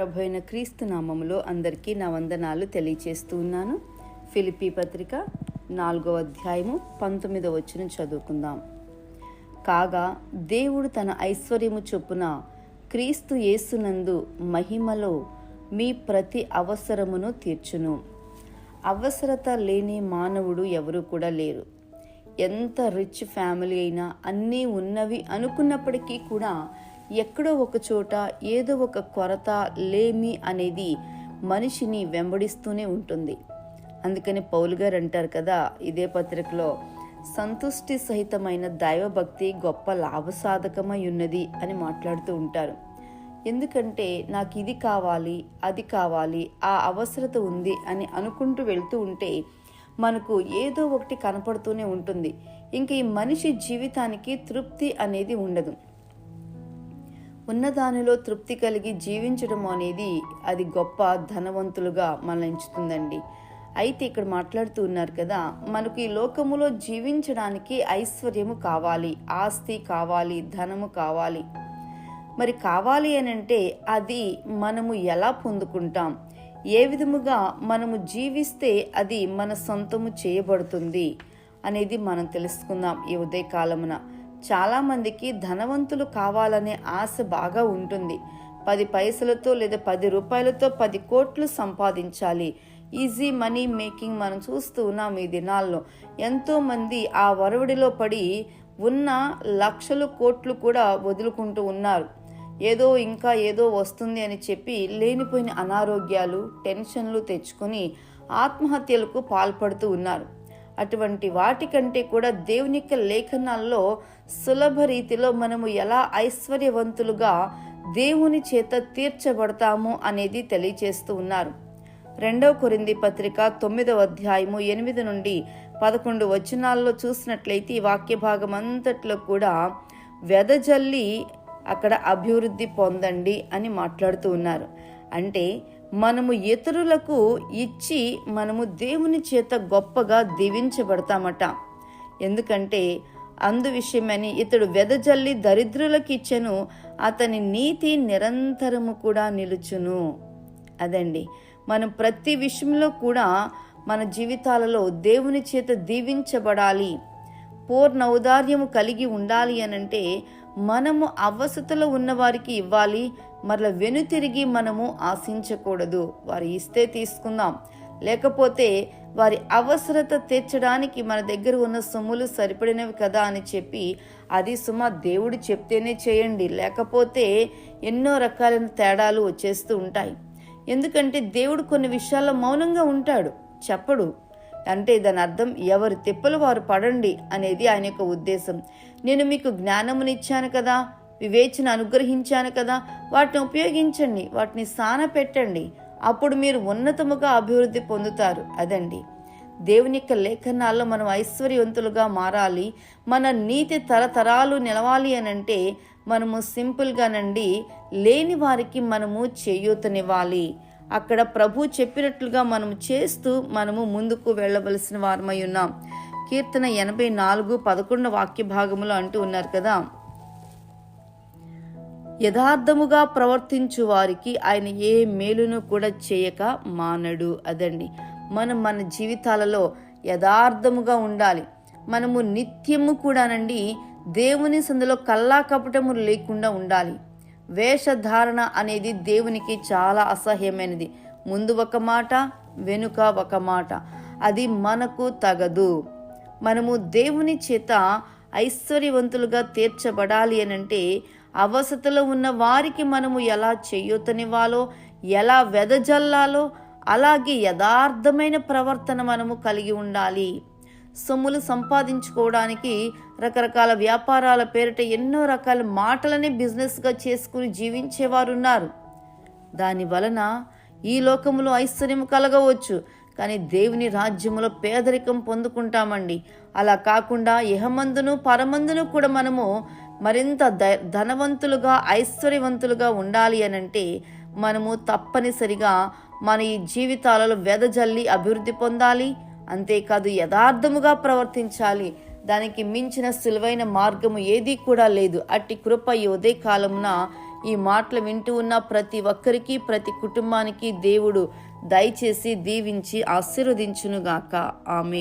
ప్రభు అయిన క్రీస్తు నామములో అందరికీ నా వందనాలు తెలియచేస్తూ ఉన్నాను ఫిలిపి పత్రిక నాలుగవ అధ్యాయము పంతొమ్మిదవ వచ్చిన చదువుకుందాం. కాగా దేవుడు తన ఐశ్వర్యము చొప్పున క్రీస్తు యేసునందు మహిమలో మీ ప్రతి అవసరమును తీర్చును. అవసరత లేని మానవుడు ఎవరు కూడా లేరు. ఎంత రిచ్ ఫ్యామిలీ అయినా అన్నీ ఉన్నవి అనుకున్నప్పటికీ కూడా ఎక్కడో ఒక చోట ఏదో ఒక కొరత లేమి అనేది మనిషిని వెంబడిస్తూనే ఉంటుంది. అందుకని పౌలు గారు అంటారు కదా ఇదే పత్రికలో సంతుష్టి సహితమైన దైవభక్తి గొప్ప లాభసాధకమై ఉన్నది అని మాట్లాడుతూ ఉంటారు. ఎందుకంటే నాకు ఇది కావాలి అది కావాలి ఆ అవసరత ఉంది అని అనుకుంటూ వెళ్తూ ఉంటే మనకు ఏదో ఒకటి కనపడుతూనే ఉంటుంది. ఇంక ఈ మనిషి జీవితానికి తృప్తి అనేది ఉండదు. ఉన్నదానిలో తృప్తి కలిగి జీవించడం అనేది అది గొప్ప ధనవంతులుగా మనల్ని ఎంచుతుందండి అయితే ఇక్కడ మాట్లాడుతూ ఉన్నారు కదా మనకు ఈ లోకములో జీవించడానికి ఐశ్వర్యము కావాలి ఆస్తి కావాలి ధనము కావాలి. మరి కావాలి అని అంటే అది మనము ఎలా పొందుకుంటాం? ఏ విధముగా మనము జీవిస్తే అది మన సొంతము చేయబడుతుంది అనేది మనం తెలుసుకుందాం ఈ ఉదయకాలమున. చాలామందికి ధనవంతులు కావాలనే ఆశ బాగా ఉంటుంది. పది పైసలతో లేదా పది రూపాయలతో పది కోట్లు సంపాదించాలి. ఈజీ మనీ మేకింగ్ మనం చూస్తూ ఉన్నాం ఈ దినాల్లో. ఎంతోమంది ఆ వరవడిలో పడి ఉన్న లక్షలు కోట్లు కూడా వదులుకుంటూ ఉన్నారు. ఏదో ఇంకా ఏదో వస్తుంది అని చెప్పి లేనిపోయిన అనారోగ్యాలు టెన్షన్లు తెచ్చుకొని ఆత్మహత్యలకు పాల్పడుతూ ఉన్నారు. అటువంటి వాటికంటే కూడా దేవునిక లేఖనాల్లో సులభ రీతిలో మనము ఎలా ఐశ్వర్యవంతులుగా దేవుని చేత తీర్చబడతాము అనేది తెలియచేస్తూ ఉన్నారు. రెండవ కొరింది పత్రిక తొమ్మిదవ అధ్యాయము ఎనిమిది నుండి పదకొండు వచనాల్లో చూసినట్లయితే ఈ వాక్య భాగం అంతట్లో కూడా వెదజల్లి అక్కడ అభివృద్ధి పొందండి అని మాట్లాడుతూ ఉన్నారు. అంటే మనము ఇతరులకు ఇచ్చి మనము దేవుని చేత గొప్పగా దీవించబడతామట. ఎందుకంటే అందు విషయమని ఇతడు వెదజల్లి దరిద్రులకు ఇచ్చెను అతని నీతి నిరంతరము కూడా నిలుచును. అదండి. మనం ప్రతి విషయంలో కూడా మన జీవితాలలో దేవుని చేత దీవించబడాలి. పూర్ణ ఔదార్యము కలిగి ఉండాలి అనంటే మనము అవసతలో ఉన్నవారికి ఇవ్వాలి మరల వెనుతిరిగి మనము ఆశించకూడదు. వారు ఇస్తే తీసుకుందాం. లేకపోతే వారి అవసరత తీర్చడానికి మన దగ్గర ఉన్న సొమ్ములు సరిపడినవి కదా అని చెప్పి అది సుమ దేవుడు చెప్తేనే చేయండి. లేకపోతే ఎన్నో రకాలైన తేడాలు వచ్చేస్తూ ఉంటాయి. ఎందుకంటే దేవుడు కొన్ని విషయాల్లో మౌనంగా ఉంటాడు. చెప్పడు. అంటే దాని అర్థం ఎవరు తిప్పలు వారు పడండి అనేది ఆయన యొక్క ఉద్దేశం. నేను మీకు జ్ఞానమునిచ్చాను కదా. వివేచన అనుగ్రహించాను కదా. వాటిని ఉపయోగించండి. వాటిని సాన పెట్టండి అప్పుడు మీరు ఉన్నతముగా అభివృద్ధి పొందుతారు. అదండి. దేవుని యొక్క లేఖనాల్లో మనం ఐశ్వర్యవంతులుగా మారాలి. మన నీతి తరతరాలు నిలవాలి అని అంటే మనము సింపుల్గానండి లేని వారికి మనము చేయూతనివ్వాలి. అక్కడ ప్రభు చెప్పినట్లుగా మనము చేస్తూ మనము ముందుకు వెళ్ళవలసిన వారమై ఉన్నాం. కీర్తన ఎనభై నాలుగు పదకొండు వాక్య భాగములు అంటూ ఉన్నారు కదా. యథార్థముగా ప్రవర్తించు వారికి ఆయన ఏ మేలును కూడా చేయక మానడు. అదండి. మనం మన జీవితాలలో యథార్థముగా ఉండాలి. మనము నిత్యము కూడానండి దేవుని సందులో కల్లా కపటము లేకుండా ఉండాలి. వేషధారణ అనేది దేవునికి చాలా అసహ్యమైనది. ముందు ఒక మాట వెనుక ఒక మాట. అది మనకు తగదు. మనము దేవుని చేత ఐశ్వర్యవంతులుగా తీర్చబడాలి అనంటే అవసతలో ఉన్న వారికి మనము ఎలా చేయూతనివ్వాలో ఎలా వెదజల్లాలో అలాగే యథార్థమైన ప్రవర్తన మనము కలిగి ఉండాలి. సొమ్ములు సంపాదించుకోవడానికి రకరకాల వ్యాపారాల పేరిట ఎన్నో రకాల మాటలని బిజినెస్గా చేసుకుని జీవించేవారు ఉన్నారు దాని వలన ఈ లోకములో ఐశ్వర్యం కలగవచ్చు కానీ దేవుని రాజ్యములో పేదరికం పొందుకుంటామండి. అలా కాకుండా ఇహమందును పరమందును కూడా మనము మరింత ద ధనవంతులుగా ఐశ్వర్యవంతులుగా ఉండాలి అని అంటే మనము తప్పనిసరిగా మన ఈ జీవితాలలో వెదజల్లి అభివృద్ధి పొందాలి. అంతేకాదు యథార్థముగా ప్రవర్తించాలి. దానికి మించిన సులువైన మార్గము ఏదీ కూడా లేదు. అట్టి కృప ఈ ఉదయ కాలమున ఈ మాటలు వింటూ ఉన్న ప్రతి ఒక్కరికి ప్రతి కుటుంబానికి దేవుడు దయచేసి దీవించి ఆశీర్వదించునుగాక. ఆమె